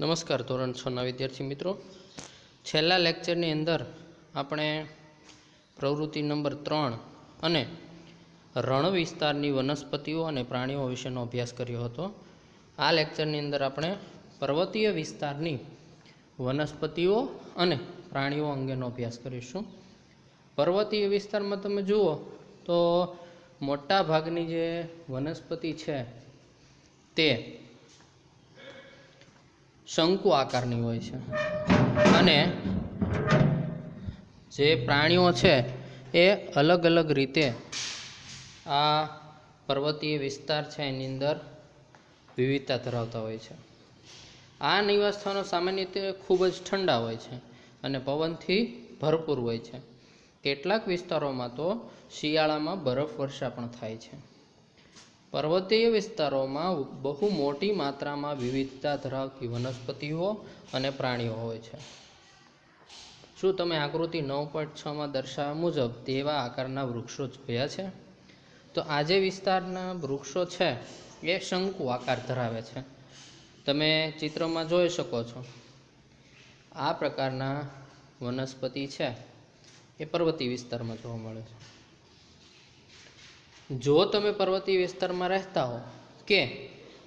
નમસ્કાર ધોરણ છના વિદ્યાર્થી મિત્રો. છેલ્લા લેક્ચરની અંદર આપણે પ્રવૃત્તિ નંબર ત્રણ અને રણ વિસ્તારની વનસ્પતિઓ અને પ્રાણીઓ વિશેનો અભ્યાસ કર્યો હતો. આ લેક્ચરની અંદર આપણે પર્વતીય વિસ્તારની વનસ્પતિઓ અને પ્રાણીઓ અંગેનો અભ્યાસ કરીશું. પર્વતીય વિસ્તારમાં તમે જુઓ તો મોટા ભાગની જે વનસ્પતિ છે તે શંકુ આકારની હોય છે. અને જે પ્રાણીઓ છે, એ અલગ અલગ રીતે આ પર્વતીય વિસ્તાર છે, એની અંદર વિવિધતા ધરાવતા હોય છે. આ નિવાસસ્થાનો સામાન્ય રીતે ખૂબ જ ઠંડા હોય છે અને પવનથી ભરપૂર હોય છે. કેટલાક વિસ્તારોમાં તો શિયાળામાં બરફ વર્ષા પણ થાય છે. પર્વતીય વિસ્તારોમાં બહુ મોટી માત્રામાં વિવિધતા ધરાવતી વનસ્પતિઓ અને પ્રાણીઓ હોય છે. શું તમે આકૃતિ નવ પોઈન્ટ છમાં દર્શાવ્યા મુજબ તેવા આકારના વૃક્ષો જોયા છે? તો આ જે વિસ્તારના વૃક્ષો છે, એ શંકુ આકાર ધરાવે છે. તમે ચિત્રમાં જોઈ શકો છો. આ પ્રકારના વનસ્પતિ છે, એ પર્વતીય વિસ્તારમાં જોવા મળે છે. જો તમે પર્વતીય વિસ્તારમાં રહેતા હો કે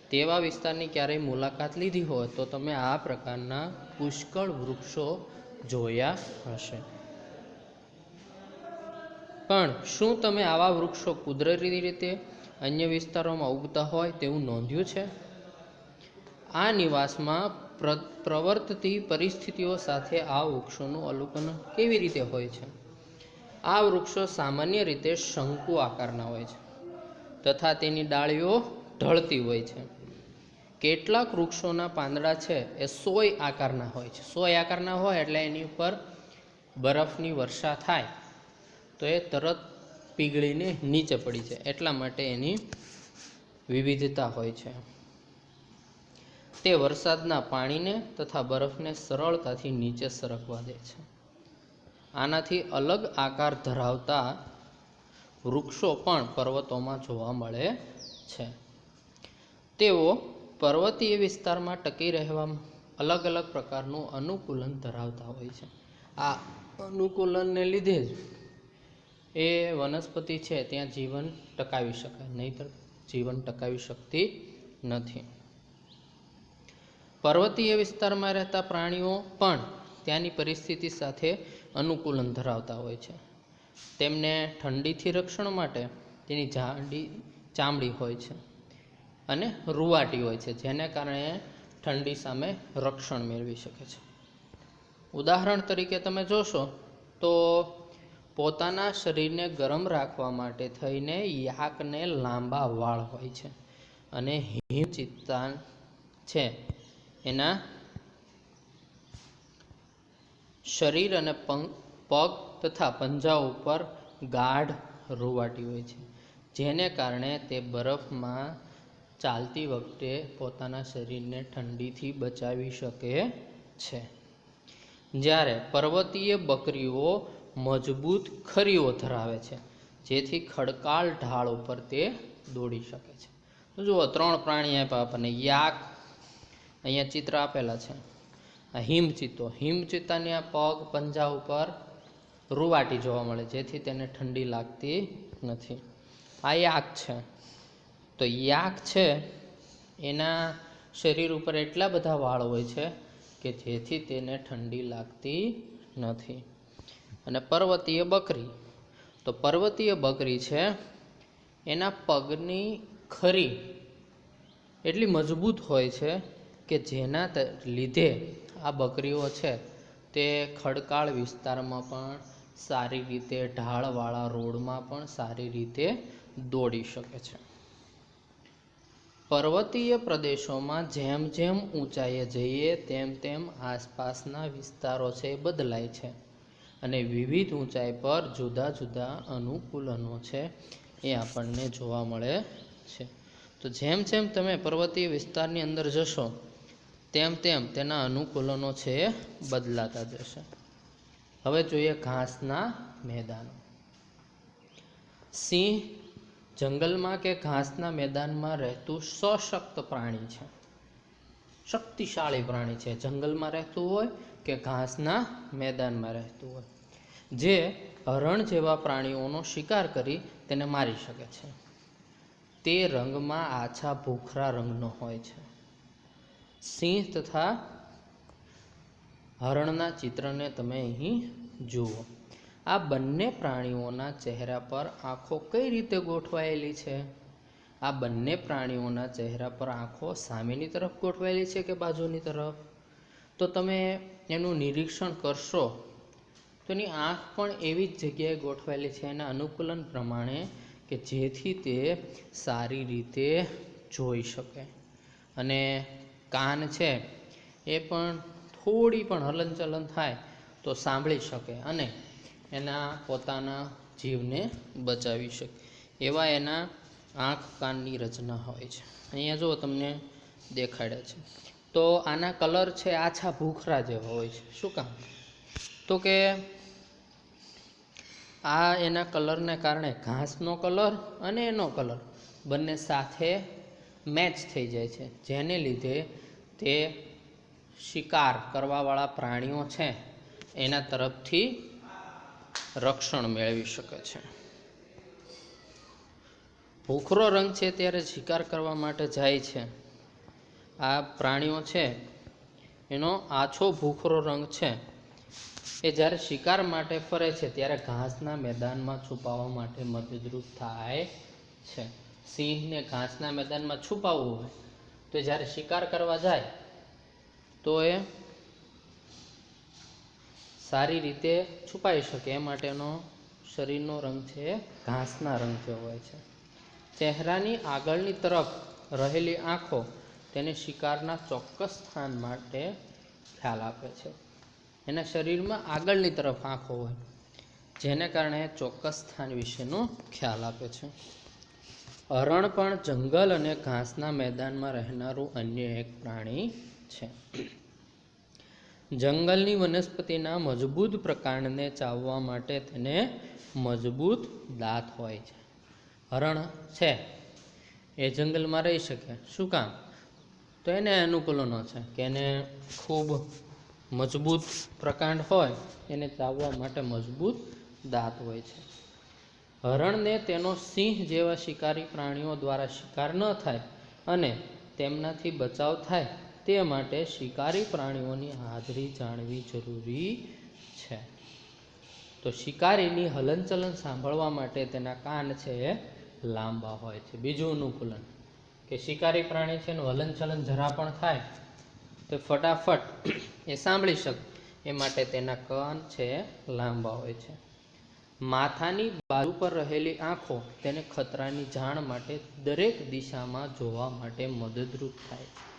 તેવા વિસ્તારની ક્યારેય મુલાકાત લીધી હોય તો તમે આ પ્રકારના પુષ્કળ વૃક્ષો જોયા હશે. પણ શું તમે આવા વૃક્ષો કુદરતી રીતે અન્ય વિસ્તારોમાં ઉગતા હોય તેવું નોંધ્યું છે? આ નિવાસમાં પ્ર, પ્રવર્તતી પરિસ્થિતિઓ સાથે આ વૃક્ષોનું અવલોકન કેવી રીતે હોય છે? આ વૃક્ષો સામાન્ય રીતે શંકુ આકારના હોય છે તથા તેની ડાળીઓ ઢળતી હોય છે. કેટલાક વૃક્ષોના પાંદડા છે એ સોય આકારના હોય છે. સોય આકારના હોય એટલે એની ઉપર બરફની વર્ષા થાય તો એ તરત પીગળીને નીચે પડી જાય એટલા માટે એની વિવિધતા હોય છે. તે વરસાદના પાણીને તથા બરફને સરળતાથી નીચે સરકવા દે છે. આનાથી અલગ આકાર ધરાવતા વૃક્ષો પણ પર્વતોમાં જોવા મળે છે. તેઓ પર્વતીય વિસ્તારમાં ટકી રહેવા અલગ અલગ પ્રકારનું અનુકૂલન ધરાવતા હોય છે. આ અનુકૂલનને લીધે જ એ વનસ્પતિ છે, ત્યાં જીવન ટકાવી શકાય, નહીંતર જીવન ટકાવી શકતી નથી. પર્વતીય વિસ્તારમાં રહેતા પ્રાણીઓ પણ ત્યાંની પરિસ્થિતિ સાથે અનુકૂલન ધરાવતા હોય છે. તેમને ઠંડીથી રક્ષણ માટે તેની જાડી ચામડી હોય છે અને રૂવાટી હોય છે, જેને કારણે ઠંડી સામે રક્ષણ મેળવી શકે છે. ઉદાહરણ તરીકે તમે જોશો તો પોતાના શરીરને ગરમ રાખવા માટે થઈને યાકને લાંબા વાળ હોય છે અને હિમચિત્તાન છે. એના શરીર અને પંગ પગ તથા પંજા ઉપર ગાઢ રૂવાટી હોય છે. જેને કારણે તે બરફમાં ચાલતી વખતે પોતાના શરીરને ઠંડીથી બચાવી શકે છે. જ્યારે પર્વતીય બકરીઓ મજબૂત ખરીઓ ધરાવે છે, જેથી ખડકાળ ઢાળ ઉપર તે દોડી શકે છે. તો જુઓ, ત્રણ પ્રાણી આપ્યા આપણને યાક અહીંયા ચિત્ર આપેલા છે. આ હિમચિત્તો. હિમચિત્તાની આ પગ પંજા ઉપર રૂવાટી જોવા મળે, જેથી તેને ઠંડી લાગતી નથી. આ યાક છે. તો યાક છે, એના શરીર ઉપર એટલા બધા વાળ હોય છે કે જેથી તેને ઠંડી લાગતી નથી. અને પર્વતીય બકરી. તો પર્વતીય બકરી છે, એના પગની ખરી એટલી મજબૂત હોય છે કે જેના લીધે આ બકરીઓ છે, તે ખડકાળ વિસ્તારમાં પણ સારી રીતે ઢાળવાળા રોડમાં પણ સારી રીતે દોડી શકે છે. પર્વતીય પ્રદેશોમાં જેમ જેમ ઊંચાઈએ જઈએ, તેમ તેમ આસપાસના વિસ્તારો છે એ બદલાય છે અને વિવિધ ઊંચાઈ પર જુદા જુદા અનુકૂલનો છે એ આપણને જોવા મળે છે. તો જેમ જેમ તમે પર્વતીય વિસ્તારની અંદર જશો તેમ તેમ તેના અનુકૂલનો છે એ બદલાતા જશે. હવે જોઈએ ઘાસના મેદાનો. સિંહ જંગલમાં કે ઘાસના મેદાનમાં રહેતું સશક્ત પ્રાણી છે? શક્તિશાળી પ્રાણી છે. જંગલમાં રહેતું હોય કે ઘાસના મેદાનમાં રહેતું હોય? જે હરણ જેવા પ્રાણીઓનો શિકાર કરી તેને મારી શકે છે. તે રંગમાં આછા ભૂખરા રંગનો હોય છે. સિંહ તથા હરણના ચિત્રને તમે અહીં જુઓ. આ બંને પ્રાણીઓના ચહેરા પર આંખો કઈ રીતે ગોઠવાયેલી છે? આ બંને પ્રાણીઓના ચહેરા પર આંખો સામેની તરફ ગોઠવાયેલી છે કે બાજુની તરફ? તો તમે એનું નિરીક્ષણ કરશો. તો એની આંખ પણ એવી જ જગ્યાએ ગોઠવાયેલી છે એના અનુકૂલન પ્રમાણે કે જેથી તે સારી રીતે જોઈ શકે. અને કાન છે, એ પણ થોડી પણ હલનચલન થાય તો સાંભળી શકે અને એના પોતાના જીવને બચાવી શકે. એવા એના આંખ કાનની રચના હોય છે. અહીંયા જો તમને દેખાડે છે. તો આના કલર છે આછા ભૂખરા જેવા હોય છે. શું કામ? તો કે આ એના કલરને કારણે ઘાસનો કલર અને એનો કલર બંને સાથે મેચ થઈ જાય છે. જેને લીધે તે શિકાર કરવાવાળા પ્રાણીઓ છે, એના તરફથી રક્ષણ મેળવી શકે છે. ભૂખરો રંગ છે ત્યારે શિકાર કરવા માટે જાય છે. આ પ્રાણીઓ છે, એનો આછો ભૂખરો રંગ છે. એ જ્યારે શિકાર માટે ફરે છે, ત્યારે ઘાસના મેદાનમાં છુપાવવા માટે મદદરૂપ થાય છે. સિંહને ઘાસના મેદાનમાં છુપાવવું હોય તો જ્યારે શિકાર કરવા જાય, તો એ સારી રીતે છુપાઈ શકે. એ માટેનો શરીરનો રંગ છે ઘાસના રંગ હોય છે. ચહેરાની આગળની તરફ રહેલી આંખો તેને શિકારના ચોક્કસ સ્થાન માટે ખ્યાલ આપે છે. એના શરીરમાં આગળની તરફ આંખો હોય, જેને કારણે ચોક્કસ સ્થાન વિશેનો ખ્યાલ આપે છે. હરણ પણ જંગલ અને ઘાસના મેદાનમાં રહેનારું અન્ય એક પ્રાણી છે. જંગલની વનસ્પતિના મજબૂત પ્રકાંડને ચાવવા માટે તેને મજબૂત દાંત હોય છે. હરણ છે. એ જંગલમાં રહી શકે. શું કામ? તો એને અનુકૂલનો છે કે એને ખૂબ મજબૂત પ્રકાંડ હોય, એને ચાવવા માટે મજબૂત દાંત હોય છે. હરણને તેનો સિંહ જેવા શિકારી પ્રાણીઓ દ્વારા શિકાર ન થાય અને તેમનાથી બચાવ થાય તે માટે શિકારી પ્રાણીઓની હાજરી જાણવી જરૂરી છે. તો શિકારીની હલનચલન સાંભળવા માટે તેના કાન છે એ લાંબા હોય છે. બીજું અનુકૂલન, કે શિકારી પ્રાણી છે એનું હલનચલન જરા પણ થાય તો ફટાફટ એ સાંભળી શકે, એ માટે તેના કાન છે લાંબા હોય છે. માથાની બાજુ પર રહેલી આંખો તેને ખતરાની જાણ માટે દરેક દિશામાં જોવા માટે મદદરૂપ થાય છે.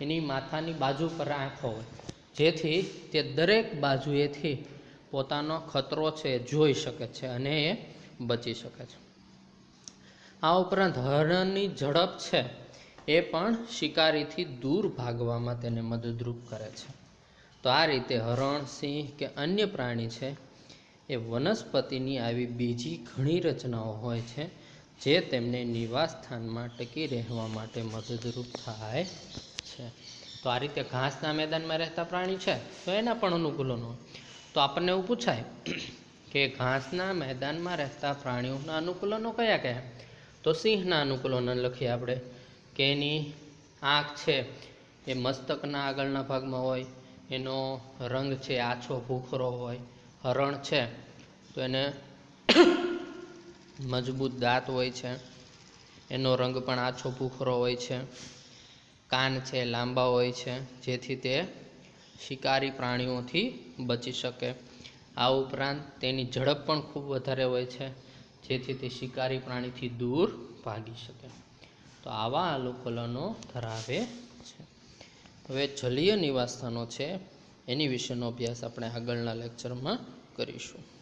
એની માથાની બાજુ પર આંખો હોય, જેથી તે દરેક બાજુએથી પોતાનો ખતરો છે જોઈ શકે છે અને એ બચી શકે છે. આ ઉપરાંત હરણની ઝડપ છે એ પણ શિકારીથી દૂર ભાગવામાં તેને મદદરૂપ કરે છે. તો આ રીતે હરણ, સિંહ કે અન્ય પ્રાણી છે એ વનસ્પતિની આવી બીજી ઘણી રચનાઓ હોય છે, જે તેમને નિવાસ સ્થાનમાં ટકી રહેવા માટે મદદરૂપ થાય છે. તો આ રીતે ઘાસના મેદાનમાં રહેતા પ્રાણી છે, તો એના પણ અનુકૂલનો તો આપણને એવું પૂછાય કે ઘાસના મેદાનમાં રહેતા પ્રાણીઓના અનુકૂલનો કયા કયા? તો સિંહના અનુકૂલનો લખીએ આપણે. કે એની આંખ છે, એ મસ્તકના આગળના ભાગમાં હોય, એનો રંગ છે, આછો ભૂખરો હોય હરણ છે, તો એને મજબૂત દાંત હોય છે. એનો રંગ પણ આછો ભૂખરો હોય છે. કાન છે, લાંબા હોય છે, જેથી તે શિકારી પ્રાણીઓથી બચી શકે. આ ઉપરાંત તેની ઝડપ પણ ખૂબ વધારે હોય છે, જેથી તે શિકારી પ્રાણીથી દૂર ભાગી શકે. તો આવા અનુકૂલનો ધરાવે છે. હવે જલીય નિવાસસ્થાનો છે એની વિશેનો અભ્યાસ આપણે આગળના લેક્ચરમાં કરીશું.